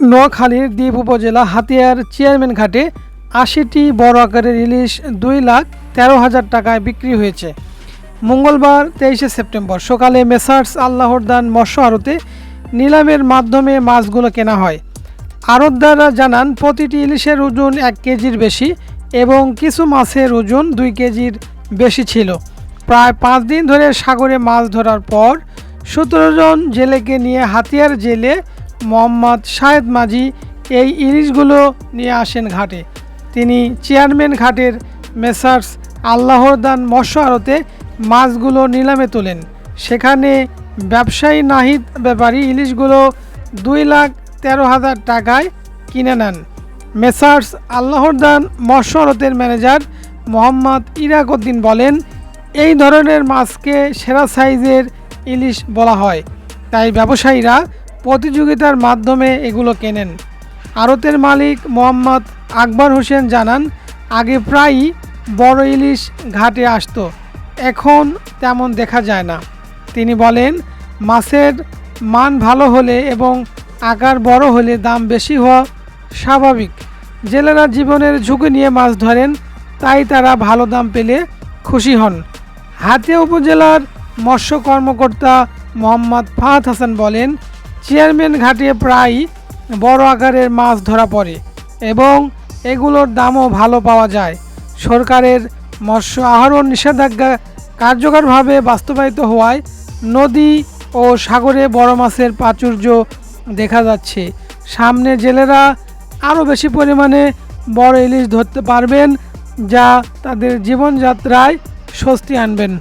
নোয়াখালীর দ্বীপ উপজেলা হাতিয়ার চেয়ারম্যান ঘাটে আশিটি বড় আকারের ইলিশ দুই লাখ তেরো হাজার টাকায় বিক্রি হয়েছে। মঙ্গলবার তেইশে সেপ্টেম্বর সকালে মেসার্স আল্লাহর দান মৎস্য আড়তে নিলামের মাধ্যমে মাছগুলো কেনা হয়। আড়তদাররা জানান, প্রতিটি ইলিশের ওজন এক কেজির বেশি এবং কিছু মাছের ওজন দুই কেজির বেশি ছিল। প্রায় পাঁচ দিন ধরে সাগরে মাছ ধরার পর সতেরো জন জেলেকে নিয়ে হাতিয়ার জেলে মোহাম্মদ শাহেদ মাঝি এই ইলিশগুলো নিয়ে আসেন ঘাটে। তিনি চেয়ারম্যান ঘাটের মেসার্স আল্লাহর দান মৎস্য আড়তে মাছগুলো নিলামে তোলেন। সেখানে ব্যবসায়ী নাহিদ ব্যাপারী ইলিশগুলো দুই লাখ তেরো হাজার টাকায় কিনে নেন। মেসার্স আল্লাহরদান মৎস্য আড়তের ম্যানেজার মোহাম্মদ ইরাকউদ্দিন বলেন, এই ধরনের মাছকে সেরা সাইজের ইলিশ বলা হয়। তাই ব্যবসায়ীরা প্রতিযোগিতার মাধ্যমে এগুলো কেনেন। আড়তের মালিক মোহাম্মদ আকবর হোসেন জানান, আগে প্রায়ই বড় ইলিশ ঘাটে আসতো, এখন তেমন দেখা যায় না। তিনি বলেন, মাছের মান ভালো হলে এবং আকার বড় হলে দাম বেশি হওয়া স্বাভাবিক। জেলেরা জীবনের ঝুঁকি নিয়ে মাছ ধরেন, তাই তারা ভালো দাম পেলে খুশি হন। হাতিয়া উপজেলার মৎস্য কর্মকর্তা মোহাম্মদ ফাহাদ হাসান বলেন চেয়ারম্যান ঘাটে প্রায় বড় আকারের মাছ ধরা পড়ে এবং এগুলোর দামও ভালো পাওয়া যায়। সরকারের মৎস্য আহরণ নিষেধাজ্ঞা কার্যকরভাবে বাস্তবায়িত হওয়ায় নদী ও সাগরে বড় মাছের প্রাচুর্য দেখা যাচ্ছে। সামনে জেলেরা আরও বেশি পরিমাণে বড় ইলিশ ধরতে পারবেন, যা তাদের জীবনযাত্রায় স্বস্তি আনবেন।